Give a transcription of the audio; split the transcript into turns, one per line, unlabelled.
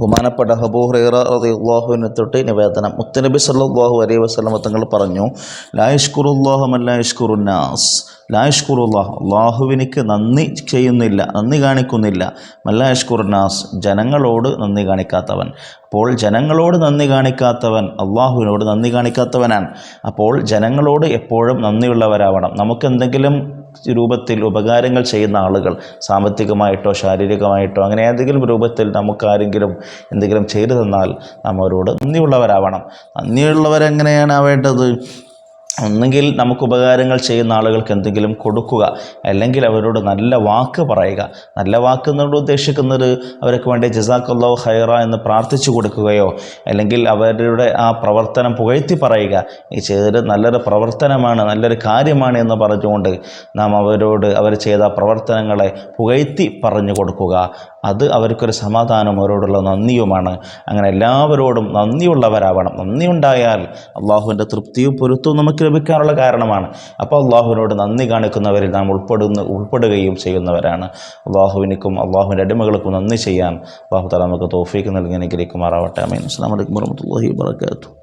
ബഹുമാനപ്പെട്ട ഹബൂഹ്റൈറ അള്ളാഹുവിനെ തൊട്ട് നിവേദനം മുത്തനബി സല്ലാഹു അലൈഹി വസ്ലമ തങ്ങൾ പറഞ്ഞു ലായിഷ്കുറുല്ലാഹമല്ലായിഷ്കുറുന്നാസ് ലായിഷ്കുറുല്ലാഹ് അള്ളാഹുവിനിക്ക് നന്ദി ചെയ്യുന്നില്ല നന്ദി കാണിക്കുന്നില്ല. മല്ലായിഷ്കുറുന്നാസ് ജനങ്ങളോട് നന്ദി കാണിക്കാത്തവൻ. അപ്പോൾ ജനങ്ങളോട് നന്ദി കാണിക്കാത്തവൻ അള്ളാഹുവിനോട് നന്ദി കാണിക്കാത്തവനാണ്. അപ്പോൾ ജനങ്ങളോട് എപ്പോഴും നന്ദിയുള്ളവരാവണം. നമുക്കെന്തെങ്കിലും രൂപത്തിൽ ഉപകാരങ്ങൾ ചെയ്യുന്ന ആളുകൾ സാമ്പത്തികമായിട്ടോ ശാരീരികമായിട്ടോ അങ്ങനെ ഏതെങ്കിലും രൂപത്തിൽ നമുക്കാരെങ്കിലും എന്തെങ്കിലും ചെയ്തു തന്നാൽ നാം അവരോട് നന്ദിയുള്ളവരാവണം. നന്ദിയുള്ളവരെങ്ങനെയാണ് ആവേണ്ടത് ഒന്നുകിൽ നമുക്ക് ഉപകാരങ്ങൾ ചെയ്യുന്ന ആളുകൾക്ക് എന്തെങ്കിലും കൊടുക്കുക അല്ലെങ്കിൽ അവരോട് നല്ല വാക്ക് പറയുക. നല്ല വാക്ക് എന്നോട് ഉദ്ദേശിക്കുന്നത് അവർക്ക് വേണ്ടി ജസാഖല്ലോ ഹൈറ എന്ന് പ്രാർത്ഥിച്ചു കൊടുക്കുകയോ അല്ലെങ്കിൽ അവരുടെ ആ പ്രവർത്തനം പുകഴ്ത്തി പറയുക. ഈ ചെയ്തത് നല്ലൊരു പ്രവർത്തനമാണ് നല്ലൊരു കാര്യമാണ് എന്ന് പറഞ്ഞുകൊണ്ട് നാം അവരോട് അവർ ചെയ്ത പ്രവർത്തനങ്ങളെ പുകഴ്ത്തി പറഞ്ഞു കൊടുക്കുക. അത് അവർക്കൊരു സമാധാനം അവരോടുള്ള നന്ദിയുമാണ്. അങ്ങനെ എല്ലാവരോടും നന്ദിയുള്ളവരാവണം. നന്ദിയുണ്ടായാൽ അള്ളാഹുവിന്റെ തൃപ്തിയും പൊരുത്തവും നമുക്ക് ലഭിക്കാനുള്ള കാരണമാണ്. അപ്പോൾ അള്ളാഹുവിനോട് നന്ദി കാണിക്കുന്നവരിൽ നാം ഉൾപ്പെടുന്ന ഉൾപ്പെടുകയും ചെയ്യുന്നവരാണ്. അള്ളാഹുവിനിക്കും അള്ളാഹുവിന്റെ അടിമകൾക്കും നന്ദി ചെയ്യാൻ അള്ളാഹു തല നമുക്ക് തോഫീക്ക് നൽകി അനുഗ്രഹിക്കുമാറാവട്ടെ. അമീൻ. അസ്സാം വലൈക്കും വർഹമത്തല്ലാഹി വാബർക്കാത്തു